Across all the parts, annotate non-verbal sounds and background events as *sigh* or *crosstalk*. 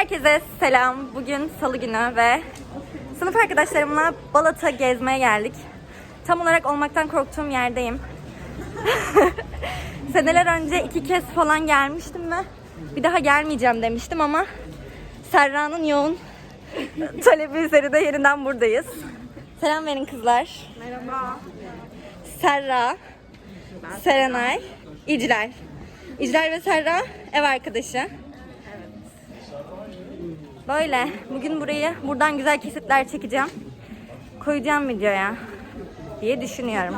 Herkese selam. Bugün salı günü ve sınıf arkadaşlarımla Balat'a gezmeye geldik. Tam olarak olmaktan korktuğum yerdeyim. *laughs* Seneler önce iki kez falan gelmiştim ve bir daha gelmeyeceğim demiştim ama Serra'nın yoğun *laughs* talebi üzerinde yeniden buradayız. Selam verin kızlar. Merhaba. Serra, Serenay, İcler. İcler ve Serra ev arkadaşı. Böyle. Bugün burayı, buradan güzel kesitler çekeceğim. Koyacağım videoya diye düşünüyorum.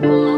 Merhaba.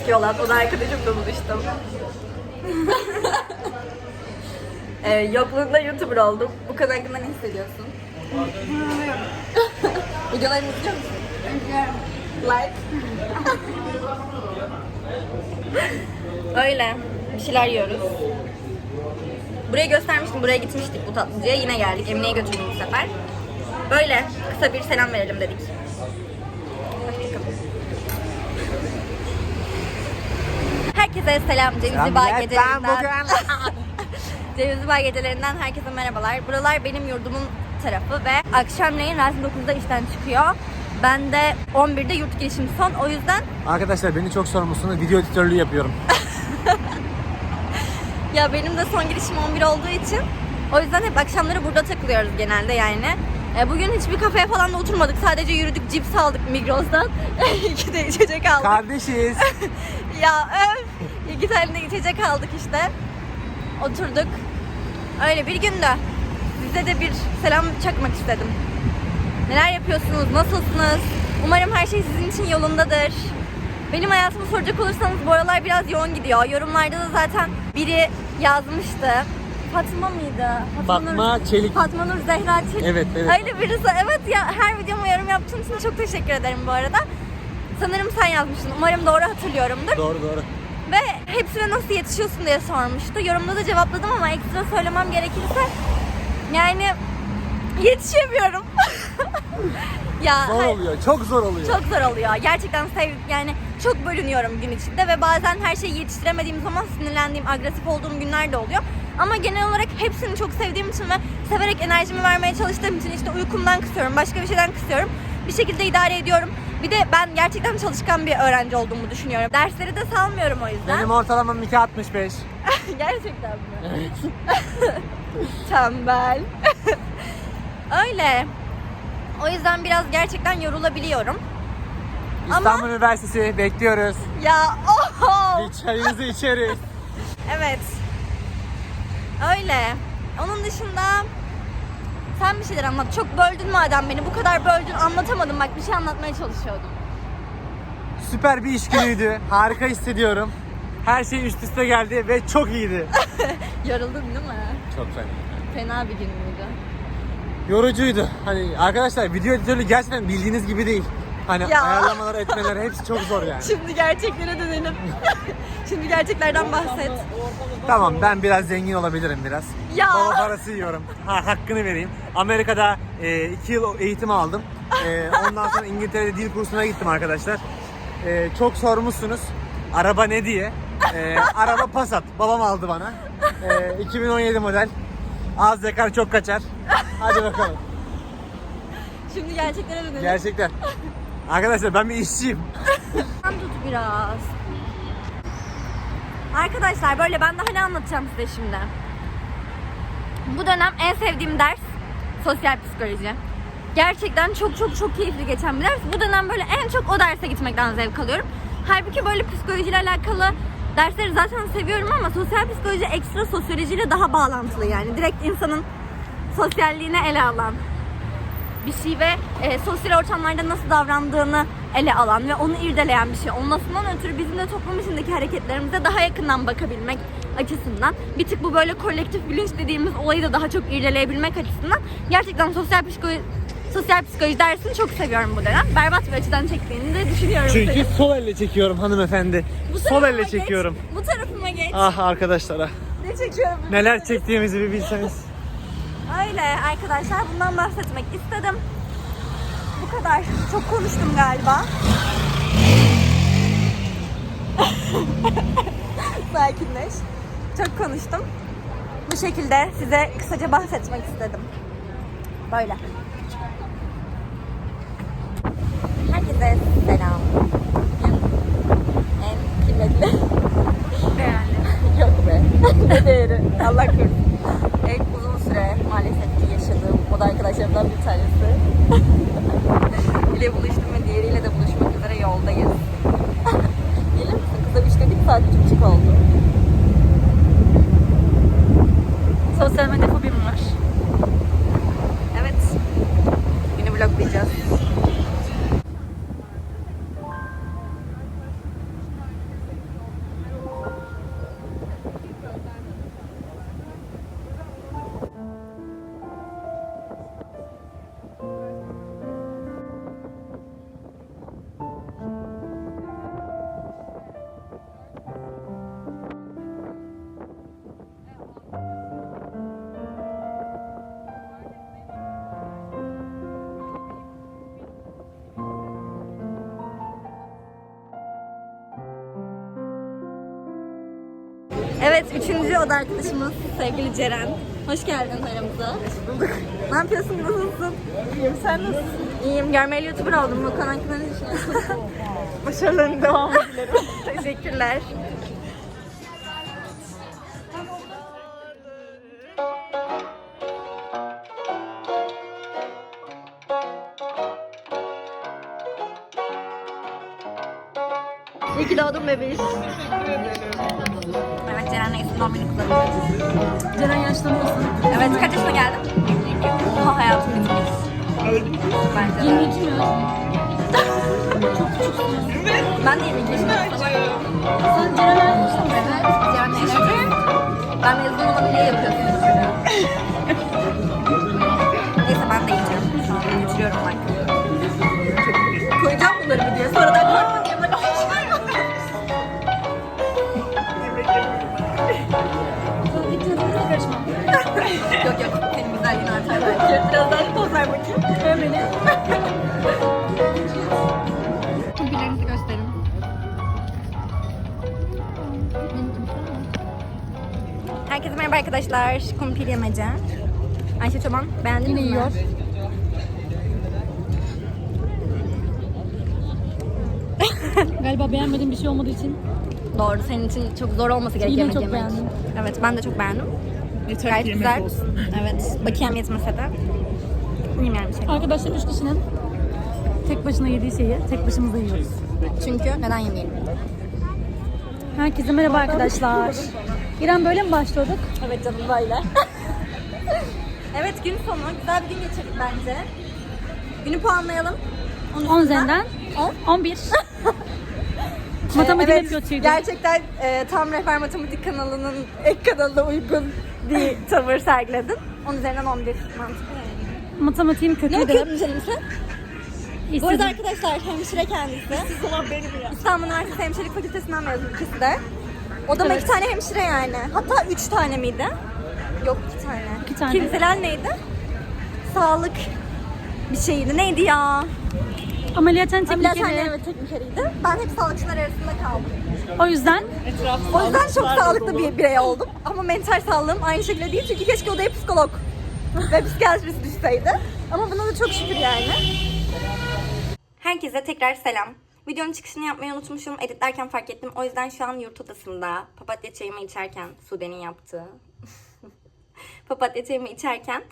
Eski, olan o da arkadaşımla buluştum. *laughs* ee, yokluğunda YouTuber oldum. Bu konu hakkında ne hissediyorsun? *laughs* Videolarımı izliyor musun? Like. Öyle. Bir şeyler yiyoruz. Buraya göstermiştim. Buraya gitmiştik bu tatlıcıya. Yine geldik. Emine'ye götürdüm bu sefer. Böyle kısa bir selam verelim dedik. Hoşçakalın. Herkese selam. Cevizli Bağ gecelerinden. *laughs* Cevizli Bağ gecelerinden herkese merhabalar. Buralar benim yurdumun tarafı ve akşamleyin Rasim 9'da işten çıkıyor. Ben de 11'de yurt girişim son. O yüzden Arkadaşlar beni çok sormuşsunuz. Video editörlüğü yapıyorum. *laughs* ya benim de son girişim 11 olduğu için o yüzden hep akşamları burada takılıyoruz genelde yani. E, bugün hiçbir kafeye falan da oturmadık. Sadece yürüdük, cips aldık Migros'tan. *laughs* İki de içecek aldık. Kardeşiz. *laughs* Ya öf. İki tane de içecek aldık işte. Oturduk. Öyle bir gündü. Size de bir selam çakmak istedim. Neler yapıyorsunuz? Nasılsınız? Umarım her şey sizin için yolundadır. Benim hayatımı soracak olursanız bu aralar biraz yoğun gidiyor. Yorumlarda da zaten biri yazmıştı. Fatma mıydı? Fatma Çelik. Fatma Nur Zehra Çelik. Evet, evet. Öyle birisi. Evet ya her videoma yorum yaptığın için çok teşekkür ederim bu arada. Sanırım sen yazmıştın. Umarım doğru hatırlıyorumdur. doğru doğru. Ve hepsine nasıl yetişiyorsun diye sormuştu. Yorumda da cevapladım ama ekstra söylemem gerekirse yani yetişemiyorum. *laughs* ya Zor hayır, oluyor. Çok zor oluyor. çok zor oluyor. Gerçekten sev yani çok bölünüyorum gün içinde ve bazen her şeyi yetiştiremediğim zaman sinirlendiğim, agresif olduğum günler de oluyor. Ama genel olarak hepsini çok sevdiğim için ve severek enerjimi vermeye çalıştığım için işte uykumdan kısıyorum, başka bir şeyden kısıyorum. Bir şekilde idare ediyorum Bir de ben gerçekten çalışkan bir öğrenci olduğumu düşünüyorum. Dersleri de salmıyorum o yüzden. Benim ortalamam 2.65. *laughs* Gerçekten mi? *laughs* Tembel. *laughs* Öyle. O yüzden biraz gerçekten yorulabiliyorum. İstanbul Üniversitesi bekliyoruz. Ya oho! Bir çayınızı içeriz. Evet. Öyle. Onun dışında sen bir şeyler anlat. Çok böldün madem beni. Bu kadar böldün anlatamadım. Bak bir şey anlatmaya çalışıyordum. Süper bir iş günüydü. Harika hissediyorum. Her şey üst üste geldi ve çok iyiydi. *laughs* Yoruldun değil mi? Çok fena. Fena bir gün müydü? Yorucuydu. Hani arkadaşlar video editörlüğü gerçekten bildiğiniz gibi değil. Hani Ya. ayarlamalar etmeler hepsi çok zor yani. *laughs* Şimdi gerçeklere dönelim. *laughs* Şimdi gerçeklerden bahset. Tamam ben biraz zengin olabilirim biraz. Ya. Baba parası yiyorum. Ha, hakkını vereyim. Amerika'da 2 yıl eğitim aldım. E, ondan sonra İngiltere'de dil kursuna gittim arkadaşlar. E, çok sormuşsunuz. Araba ne diye. E, araba Passat. Babam aldı bana. E, 2017 model. Az yakar çok kaçar. Hadi bakalım. Şimdi gerçeklere dönelim. Gerçekten. Arkadaşlar ben bir işçiyim. Sen tut biraz. Arkadaşlar böyle ben daha ne anlatacağım size şimdi. Bu dönem en sevdiğim ders sosyal psikoloji. Gerçekten çok çok çok keyifli geçen bir ders. Bu dönem böyle en çok o derse gitmekten zevk alıyorum. Halbuki böyle psikolojiyle alakalı dersleri zaten seviyorum ama sosyal psikoloji ekstra sosyolojiyle daha bağlantılı yani. Direkt insanın sosyalliğine ele alan bir şey ve e, sosyal ortamlarda nasıl davrandığını ele alan ve onu irdeleyen bir şey olmasından ötürü bizim de toplum içindeki hareketlerimize daha yakından bakabilmek açısından bir tık bu böyle kolektif bilinç dediğimiz olayı da daha çok irdeleyebilmek açısından gerçekten sosyal psikoloji sosyal psikoloji dersini çok seviyorum bu dönem. Berbat bir açıdan çektiğini de düşünüyorum. Çünkü senin. sol elle çekiyorum hanımefendi. Bu Sol elle geç, çekiyorum. Bu tarafıma geç. Ah arkadaşlara. Ne çekiyorum? Neler çektiğimizi bir bilseniz. Öyle arkadaşlar bundan bahsetmek istedim. Bu kadar. Çok konuştum galiba. *laughs* Sakinleş. Çok konuştum. Bu şekilde size kısaca bahsetmek istedim. Böyle. Herkese selam. Bugün en kıymetli yani. Yok be. ne değeri? Allah korusun. En uzun süre maalesef ki yaşadığım oda arkadaşlarımdan bir tanesi. ile buluştum ve diğeriyle de buluşmak üzere yoldayız. Gelir misin? Kıza işte bir saat üç buçuk oldu. Medya fobim var. Evet, üçüncü oda arkadaşımız sevgili Ceren. Hoş geldin aramıza. Hoş bulduk. Ne yapıyorsun, nasılsın? İyiyim, sen nasılsın? İyiyim, görmeli YouTuber oldum. Bu konu hakkında ne düşünüyorsun? Başarılarının devamı dilerim. *laughs* Teşekkürler. İyi ki doğdun bebeğiz. Evet Ceren'le isim doğum günü kutladık. Ceren yaşlanıyorsun. Evet kaç yaşına geldin? Oha hayatım bitmiş. Bence de. 22 mi? Çok küçüksün. Ben de 22 yaşındayım. Sen Ceren'le yaşlanıyorsun. Evet. Ceren'le yaşlanıyorsun. Ben mezun olabilir yapıyorsun. Neyse ben de yiyeceğim. Şu an götürüyorum ben. Belki. Biraz daha poz ver bakayım. Ver beni. Kumpirlerinizi gösterin. Herkese merhaba arkadaşlar. Kumpir yemece. Ayşe Çoban beğendiniz mi? yiyor. Galiba beğenmediğim bir şey olmadığı için Doğru. Senin için çok zor olması gerek Yine çok yemek. beğendim. Evet ben de çok beğendim. Yeter Gayet güzel. olsun. Evet. Bakayım yetmese de. Bir şey. Arkadaşlar üç kişinin tek başına yediği şeyi tek başımıza yiyoruz. Çünkü neden yemeyelim? Herkese merhaba arkadaşlar. İrem böyle mi başlıyorduk? Evet canım böyle. *laughs* evet gün sonu. Güzel bir gün geçirdik bence. Günü puanlayalım. 10 üzerinden 10. 11. Matematik evet, hep kötüydü. Gerçekten e, tam rehber matematik kanalının ek kanalına uygun bir tavır sergiledin. 10 üzerinden 11 mantıklı yani. Matematiğim Ne kötüydü. okuyordun canım sen? Bu arada arkadaşlar hemşire kendisi. Siz olan benim ya. İstanbul Üniversitesi Hemşirelik Fakültesinden mezun ikisi de. Odama Evet. iki tane hemşire yani. Hatta üç tane miydi? Yok iki tane. İki tane. Kimseler neydi? Sağlık bir şeydi. Neydi ya? Ameliyathan Ameliyathane teknikeri. evet teknikeriydi. Ben hep sağlıkçılar arasında kaldım. O yüzden O yüzden çok sağlıklı bir birey oldum. Ama mental sağlığım aynı şekilde değil. Çünkü keşke odaya psikolog ve psikiyatrist düşseydi. Ama buna da çok şükür yani. Herkese tekrar selam. Videonun çıkışını yapmayı unutmuşum. Editlerken fark ettim. O yüzden şu an yurt odasında papatya çayımı içerken, Sude'nin yaptığı *laughs* papatya çayımı içerken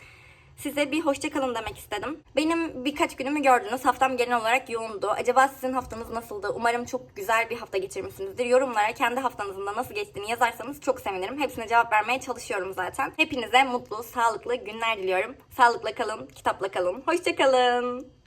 size bir hoşça kalın demek istedim. Benim birkaç günümü gördünüz. Haftam genel olarak yoğundu. Acaba sizin haftanız nasıldı? Umarım çok güzel bir hafta geçirmişsinizdir. Yorumlara kendi haftanızın da nasıl geçtiğini yazarsanız çok sevinirim. Hepsine cevap vermeye çalışıyorum zaten. Hepinize mutlu, sağlıklı günler diliyorum. Sağlıkla kalın, kitapla kalın. Hoşça kalın.